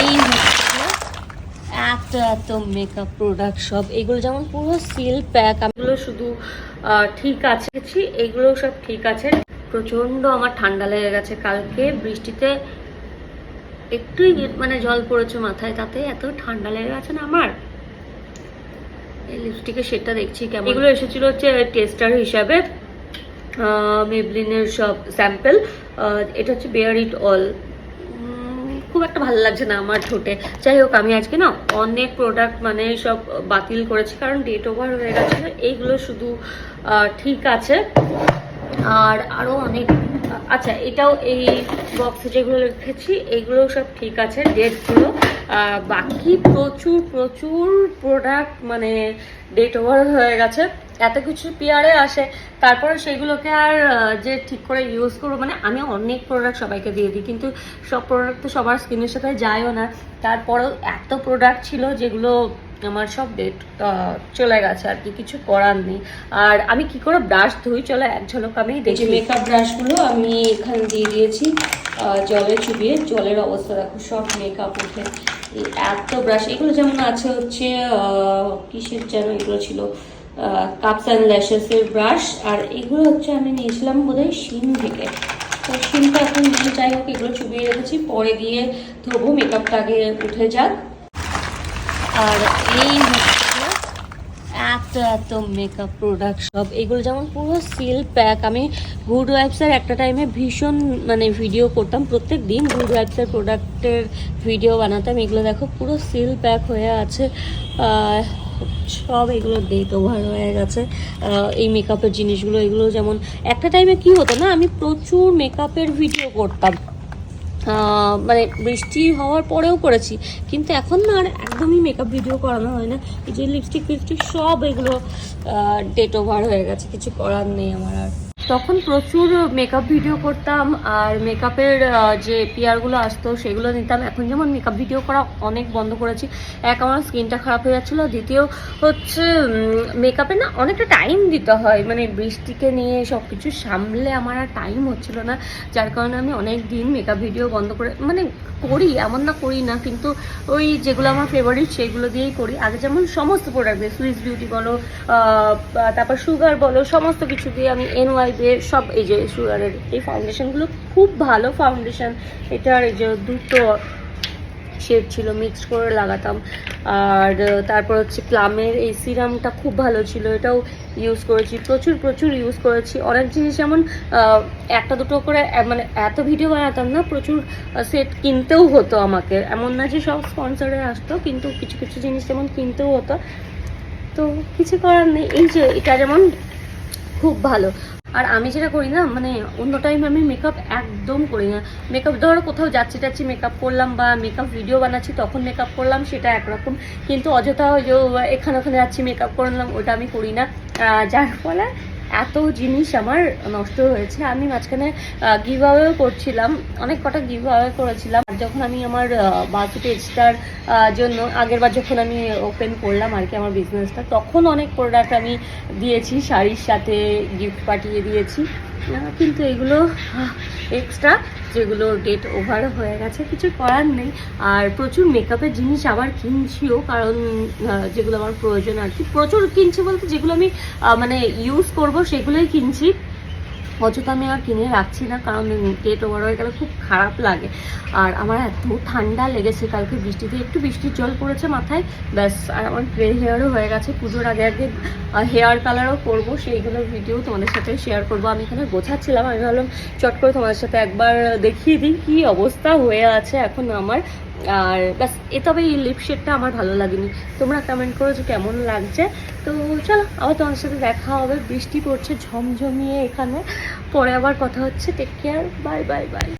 এই হচ্ছে এত এত মেকআপ প্রোডাক্ট সব। এগুলো যেমন পুরো সিল প্যাক এগুলো শুধু ঠিক আছে এগুলো সব ঠিক আছে। প্রচণ্ড আমার ঠান্ডা লেগে গেছে কালকে। বৃষ্টিতে একটুই মানে জল পড়েছে মাথায়, তাতে এত ঠান্ডা লেগে গেছে না আমার? এই লিপস্টিকের শেডটা দেখছি কেমন। এগুলো এসেছিল হচ্ছে টেস্টার হিসাবে মেবলিনের সব স্যাম্পল এটা হচ্ছে বেয়ার ইট অল খুব একটা ভালো লাগছে না আমার ঠোঁটে। যাই হোক, আমি আজকে না অনেক প্রোডাক্ট মানে সব বাতিল করেছি, কারণ ডেট ওভার হয়ে গেছে এইগুলো শুধু ঠিক আছে। আর আরও অনেক আচ্ছা এটাও এই বক্সে যেগুলো রেখেছি, এইগুলো সব ঠিক আছে ডেটগুলো বাকি প্রচুর প্রচুর প্রোডাক্ট মানে ডেট ওভার হয়ে গেছে। এত কিছু পেয়ারে আসে তারপরে সেগুলোকে আর যে ঠিক করে ইউজ করব মানে আমি অনেক প্রোডাক্ট সবাইকে দিয়ে দিই কিন্তু সব প্রোডাক্ট তো সবার স্কিনের সাথে যায়ও না। তারপরেও এত প্রোডাক্ট ছিল যেগুলো আমার সব ডেট চলে গেছে আর কি কিছু করার নেই। আর আমি কি করে ব্রাশ ধুই চলো এক ঝলক আমি দেখি। মেকআপ ব্রাশগুলো আমি এখানে দিয়ে দিয়েছি জলে চুবিয়ে জলের অবস্থা দেখো সব মেকআপ উঠে। এত ব্রাশ এগুলো যেমন আছে হচ্ছে কিসের যেন এগুলো ছিল? কাপস অ্যান্ড ল্যাশেসের ব্রাশ আর এগুলো হচ্ছে আমি নিয়েছিলাম বোধহয় শিম থেকে। তো শিমটা এখন নেই যাই হোক, এগুলো চুবিয়ে রেখেছি, পরে দিয়ে ধোবো মেকআপটা আগে উঠে যাক। আর এই এত এত মেকআপ প্রোডাক্ট সব। এগুলো যেমন পুরো সিল প্যাক আমি গুড ওয়াইবসের একটা টাইমে ভীষণ মানে ভিডিও করতাম। প্রত্যেক দিন গুড ওয়াইবসের প্রোডাক্টের ভিডিও বানাতাম। এগুলো দেখো, পুরো সিল প্যাক হয়ে আছে। সব এগুলো ডেট ওভার হয়ে গেছে। এই মেকআপের জিনিসগুলো, এগুলো যেমন একটা টাইমে কি হতো না, আমি প্রচুর মেকআপের ভিডিও করতাম। মানে বৃষ্টি হওয়ার পরেও করেছি, কিন্তু এখন না আর একদমই মেকআপ ভিডিও করানো হয় না। এই যে লিপস্টিক ফিপস্টিক সব এগুলো ডেট ওভার হয়ে গেছে, কিছু করার নেই আমার আর। তখন প্রচুর মেকআপ ভিডিও করতাম আর মেকআপের যে পিয়ারগুলো আসতো সেগুলো নিতাম। এখন যেমন মেকআপ ভিডিও করা অনেক বন্ধ করেছি। এক, আমার স্কিনটা খারাপ হয়ে যাচ্ছিল। দ্বিতীয় হচ্ছে মেকআপে না অনেকটা টাইম দিতে হয়। মানে বৃষ্টিকে নিয়ে সব কিছু সামলে আমার আর টাইম হচ্ছিল না। যার কারণে আমি অনেক দিন মেকআপ ভিডিও বন্ধ করে মানে করি, এমন না করি না, কিন্তু ওই যেগুলো আমার ফেভারিট সেগুলো দিয়েই করি। আগে যেমন সমস্ত প্রোডাক্ট দিয়ে সুইস বিউটি বলো তারপর সুগার বলো, সমস্ত কিছু দিয়ে আমি এনওয়াই দিয়ে সব এই যে সুগারের এই ফাউন্ডেশনগুলো খুব ভালো ফাউন্ডেশন এটার এই যে দুটো শেড ছিল মিক্সড করে লাগাতাম। আর তারপর হচ্ছে প্লামের এই সিরামটা খুব ভালো ছিল, এটাও ইউজ করেছি, প্রচুর প্রচুর ইউজ করেছি। অনেক জিনিস যেমন একটা দুটো করে মানে এত ভিডিও বানাতাম না, প্রচুর সেট কিনতেও হতো আমাকে। এমন না যে সব স্পন্সরে আসতো, কিন্তু কিছু কিছু জিনিস যেমন কিনতেও হতো। তো কিছু করার নেই। এই যে, এটা যেমন খুব ভালো। আর আমি যেটা করি না মানে অন্য টাইম আমি মেকআপ একদম করি না। মেকআপ ধরো কোথাও যাচ্ছি টাচ্ছি মেকআপ করলাম বা মেকআপ ভিডিও বানাচ্ছি, তখন মেকআপ করলাম, সেটা একরকম। কিন্তু অযথা ওই যে এখানে ওখানে যাচ্ছি মেকআপ করলাম, ওটা আমি করি না। যার ফলে এত জিনিস আমার নষ্ট হয়েছে। আমি মাঝখানে গিভ আওয়েও করছিলাম। অনেক কটা গিভ আওয়ে করেছিলাম। যখন আমি আমার বাকি পেজটার জন্য আগেরবার যখন আমি ওপেন করলাম আর কি আমার বিজনেসটা তখন অনেক প্রোডাক্ট আমি দিয়েছি। শাড়ির সাথে গিফট পাঠিয়ে দিয়েছি। কিন্তু এগুলো এক্সট্রা যেগুলো ডেট ওভার হয়ে গেছে, কিছু করার নেই। আর প্রচুর মেকআপের জিনিস আবার কিনছিও, কারণ যেগুলো আমার প্রয়োজন আর কি। প্রচুর কিনছি বলতে যেগুলো আমি মানে ইউজ করব, সেগুলোই কিনছি। অযথা আমি আর কিনে রাখছি না, কারণ ডেট ওভার হয়ে গেলে খুব খারাপ লাগে। আর আমার এত ঠান্ডা লেগেছে, কালকে বৃষ্টিতে একটু বৃষ্টির জল পড়েছে মাথায়, ব্যাস, আর আমার গ্রে হেয়ারও হয়ে গেছে। পুজোর আগে আগে হেয়ার কালারও করব সেইগুলো ভিডিও তোমাদের সাথে শেয়ার করব। আমি এখানে গোছাচ্ছিলাম, আমি ভাবলাম চট করে তোমাদের সাথে একবার দেখিয়ে দিই কী অবস্থা হয়ে আছে এখন আমার। আর ব্যাস, এ তবে এই লিপ শেডটা আমার ভালো লাগেনি। তোমরা কমেন্ট করো যে কেমন লাগছে। তো চলো, আবার তোমার সাথে দেখা হবে। বৃষ্টি পড়ছে ঝমঝমিয়ে এখানে। পরে আবার কথা হচ্ছে। Take care bye bye bye